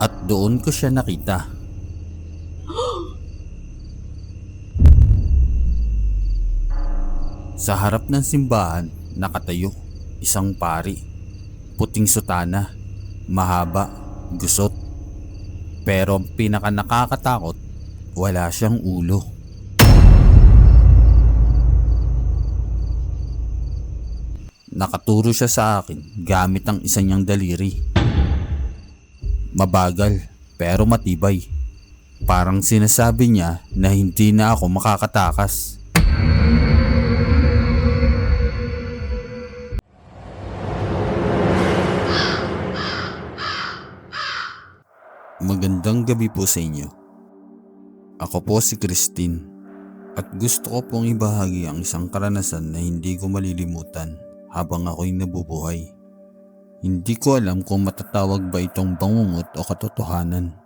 At doon ko siya nakita. Sa harap ng simbahan, nakatayo, isang pari. Puting sutana, mahaba, gusot. Pero ang pinaka nakakatakot, wala siyang ulo. Nakaturo siya sa akin gamit ang isa niyang daliri. Mabagal pero matibay. Parang sinasabi niya na hindi na ako makakatakas. Magandang gabi po sa inyo. Ako po si Christine at gusto ko pong ibahagi ang isang karanasan na hindi ko malilimutan habang ako'y nabubuhay. Hindi ko alam kung matatawag ba itong bangungot o katotohanan.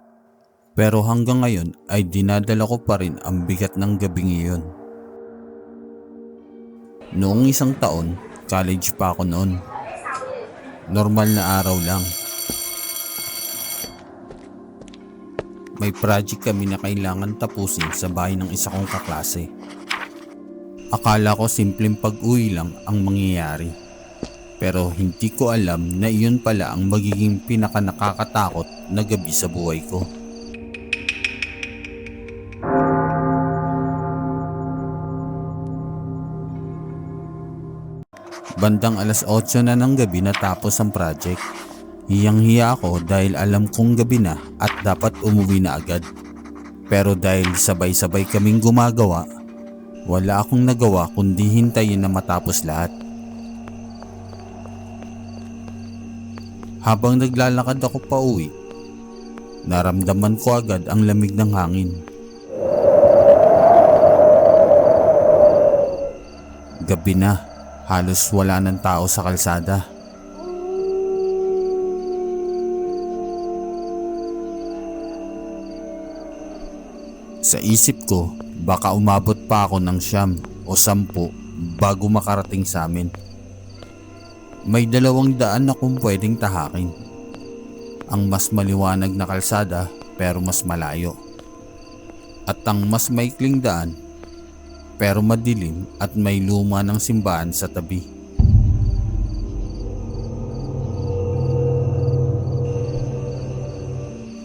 Pero hanggang ngayon ay dinadala ko pa rin ang bigat ng gabing iyon. Noong isang taon, college pa ako noon. Normal na araw lang. May project kami na kailangan tapusin sa bahay ng isa kong kaklase. Akala ko simpleng pag-uwi lang ang mangyayari. Pero hindi ko alam na iyon pala ang magiging pinaka nakakatakot na gabi sa buhay ko. Bandang alas 8 na ng gabi natapos ang project. Hiyang-hiya ako dahil alam kong gabi na at dapat umuwi na agad. Pero dahil sabay-sabay kaming gumagawa, wala akong nagawa kundi hintayin na matapos lahat. Habang naglalakad ako pa uwi, naramdaman ko agad ang lamig ng hangin. Gabi na, halos wala ng tao sa kalsada. Sa isip ko, baka umabot pa ako ng siyam o sampu bago makarating sa amin. May dalawang daan akong pwedeng tahakin. Ang mas maliwanag na kalsada pero mas malayo. At ang mas maikling daan pero madilim at may luma ng simbahan sa tabi.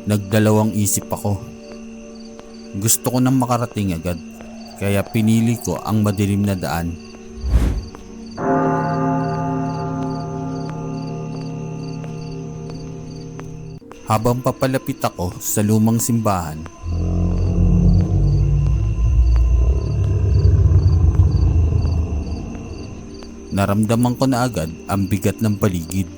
Nagdalawang isip ako. Gusto ko nang makarating agad kaya pinili ko ang madilim na daan. Habang papalapit ako sa lumang simbahan, naramdaman ko na agad ang bigat ng paligid.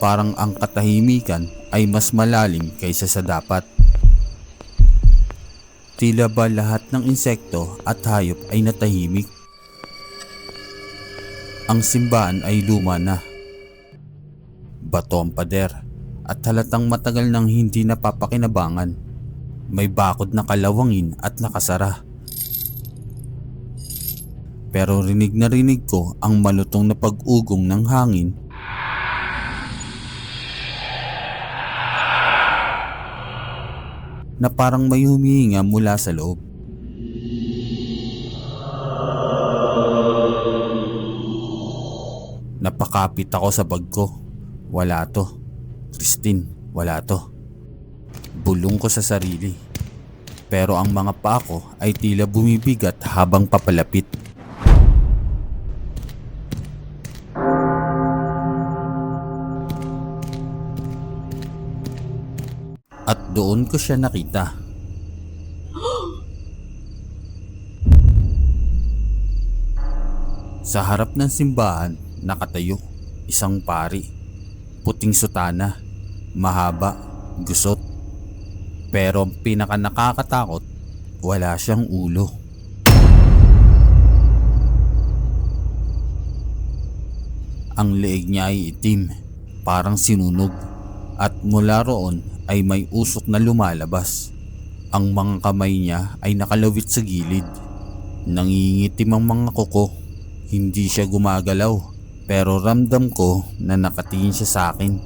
Parang ang katahimikan ay mas malalim kaysa sa dapat. Tila ba lahat ng insekto at hayop ay natahimik? Ang simbahan ay luma na. Bato ang pader at halatang matagal nang hindi napapakinabangan. May bakod na kalawangin at nakasara. Pero rinig na rinig ko ang malutong na pag-ugong ng hangin na parang may humihinga mula sa loob. Napakapit ako sa bag ko. Wala to. Christine, wala to. Bulong ko sa sarili. Pero ang mga paa ko ay tila bumibigat habang papalapit. At doon ko siya nakita. Sa harap ng simbahan, nakatayo, isang pari. Puting sutana, mahaba, gusot. Pero ang pinaka nakakatakot, wala siyang ulo. Ang leeg niya ay itim, parang sinunog. At mula roon ay may usok na lumalabas. Ang mga kamay niya ay nakalawit sa gilid. Nangingitim ang mga kuko. Hindi siya gumagalaw pero ramdam ko na nakatingin siya sa akin.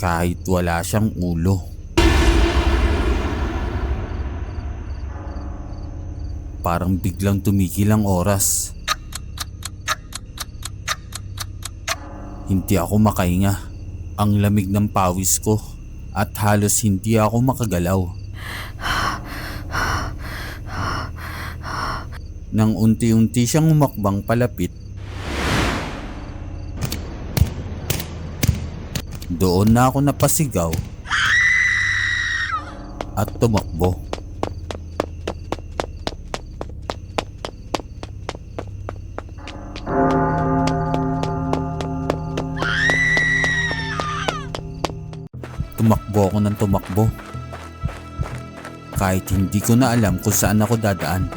Kahit wala siyang ulo. Parang biglang tumigil ang oras. Hindi ako makahinga. Ang lamig ng pawis ko at halos hindi ako makagalaw. Nang unti-unti siyang umakbang palapit, doon na ako napasigaw at tumakbo. Tumakbo ako ng tumakbo. Kahit hindi ko na alam kung saan ako dadaan.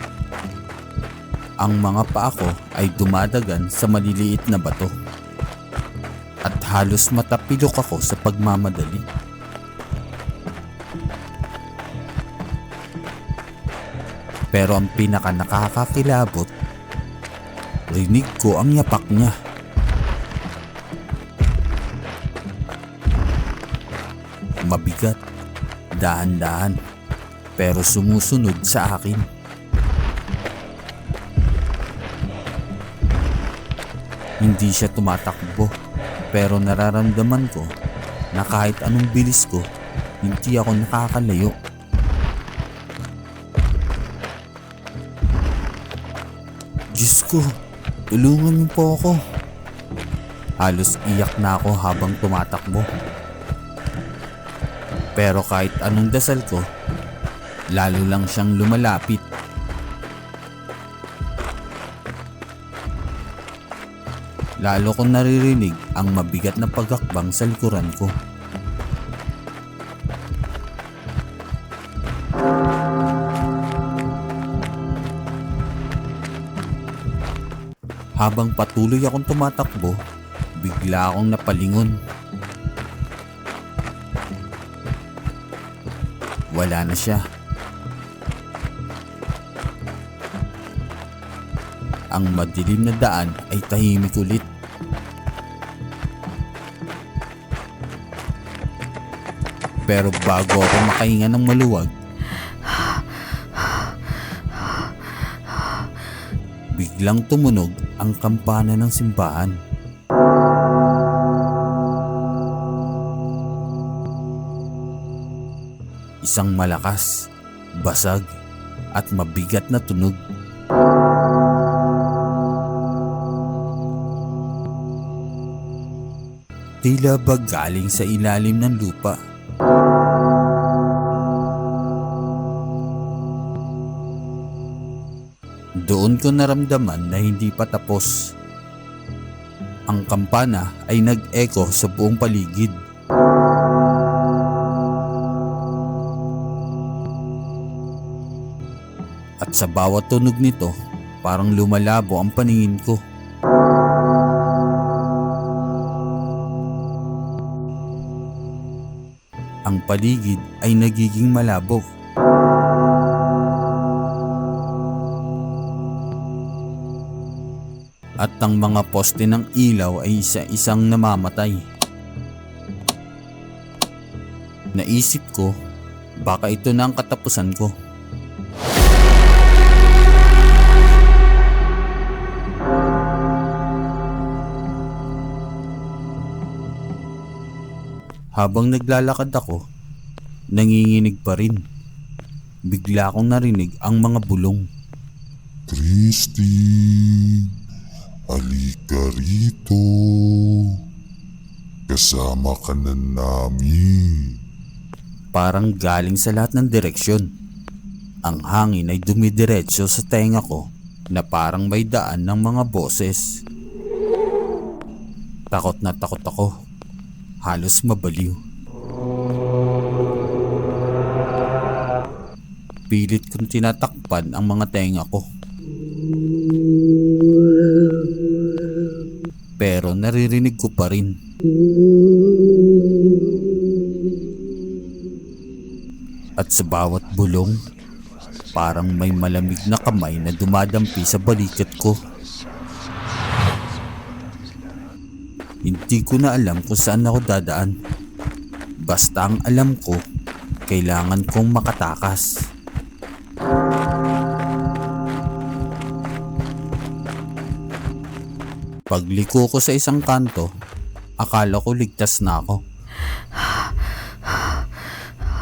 Ang mga paa ko ay dumadagan sa maliliit na bato. Halos matapilok ako sa pagmamadali. Pero ang pinaka nakakakilabot, rinig ko ang yapak niya. Mabigat, dahan-dahan, pero sumusunod sa akin. Hindi siya tumatakbo, pero nararamdaman ko na kahit anong bilis ko, hindi ako nakakalayo. Diyos ko, tulungan niyo po ako. Halos iyak na ako habang tumatakbo. Pero kahit anong dasal ko, lalo lang siyang lumalapit. Lalo kong naririnig ang mabigat na pagakbang sa likuran ko. Habang patuloy akong tumatakbo, bigla akong napalingon. Wala na siya. Ang madilim na daan ay tahimik ulit. Pero bago ako makahinga ng maluwag, biglang tumunog ang kampana ng simbahan. Isang malakas, basag, at mabigat na tunog. Tila ba galing sa ilalim ng lupa? Doon ko naramdaman na hindi pa tapos. Ang kampana ay nag-echo sa buong paligid. At sa bawat tunog nito, parang lumalabo ang paningin ko. Ang paligid ay nagiging malabo. At ang mga poste ng ilaw ay isa-isang namamatay. Naisip ko, baka ito na ang katapusan ko. Habang naglalakad ako, nanginginig pa rin. Bigla akong narinig ang mga bulong. Christine, halika rito. Kasama ka na namin. Parang galing sa lahat ng direksyon. Ang hangin ay dumidiretso sa tenga ko na parang may daan ng mga boses. Takot na takot ako. Halos mabaliw. Pilit kong tinatakpan ang mga tenga ko. Pero naririnig ko pa rin. At sa bawat bulong, parang may malamig na kamay na dumadampi sa balikat ko. Hindi ko na alam kung saan ako dadaan. Basta ang alam ko, kailangan kong makatakas. Pagliko ko sa isang kanto, akala ko ligtas na ako.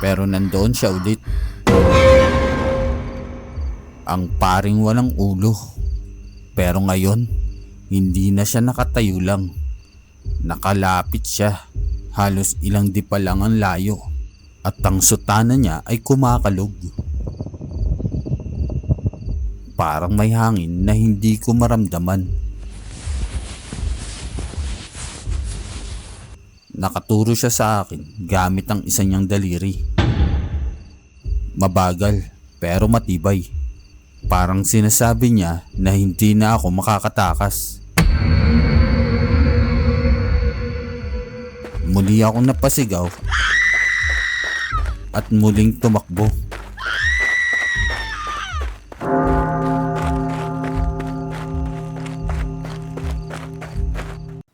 Pero nandoon siya ulit. Ang paring walang ulo. Pero ngayon, hindi na siya nakatayo lang. Nakalapit siya. Halos ilang di pa lang ang layo. At ang sutana niya ay kumakalog. Parang may hangin na hindi ko maramdaman. Nakaturo siya sa akin gamit ang isa niyang daliri. Mabagal pero matibay. Parang sinasabi niya na hindi na ako makakatakas. Muli akong napasigaw at muling tumakbo.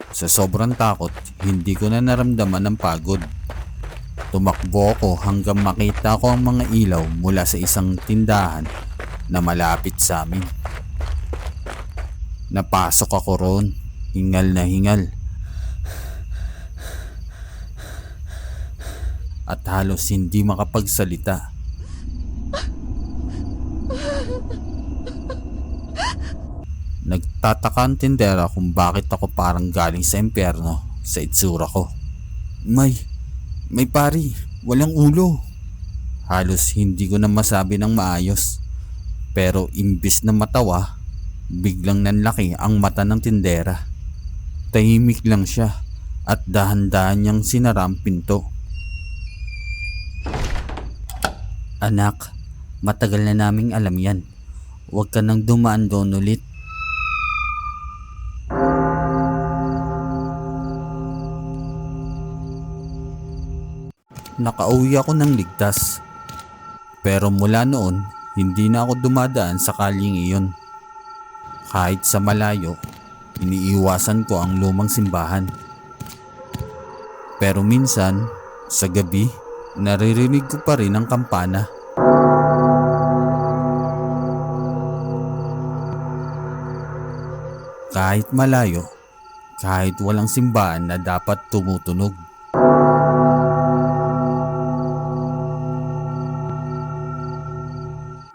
Sa sobrang takot, hindi ko na naramdaman ang pagod. Tumakbo ako hanggang makita ko ang mga ilaw mula sa isang tindahan na malapit sa amin. Napasok ako roon, hingal na hingal. At halos hindi makapagsalita. Nagtataka ang tindera kung bakit ako parang galing sa impyerno sa itsura ko. May, may pari, walang ulo. Halos hindi ko na masabi ng maayos. Pero imbis na matawa, biglang nanlaki ang mata ng tindera. Tahimik lang siya at dahan-dahan niyang sinara ang pinto. Anak, matagal na naming alam yan. Huwag ka nang dumaan doon ulit. Nakauwi ako ng ligtas. Pero mula noon, hindi na ako dumadaan sa kalyeng iyon. Kahit sa malayo, iniiwasan ko ang lumang simbahan. Pero minsan, sa gabi, naririnig ko pa rin ang kampana. Kahit malayo, kahit walang simbahan na dapat tumutunog.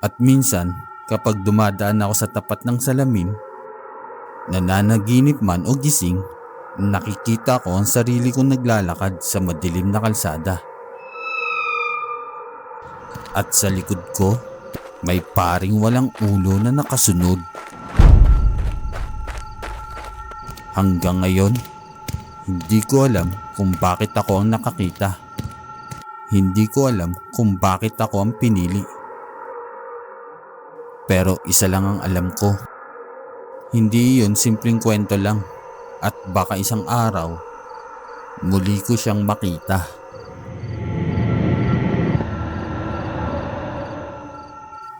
At minsan, kapag dumadaan ako sa tapat ng salamin, nananaginip man o gising, nakikita ko ang sarili kong naglalakad sa madilim na kalsada. At sa likod ko, may paring walang ulo na nakasunod. Hanggang ngayon, hindi ko alam kung bakit ako ang nakakita. Hindi ko alam kung bakit ako ang pinili. Pero isa lang ang alam ko. Hindi yun simpleng kwento lang at baka isang araw muli ko siyang makita.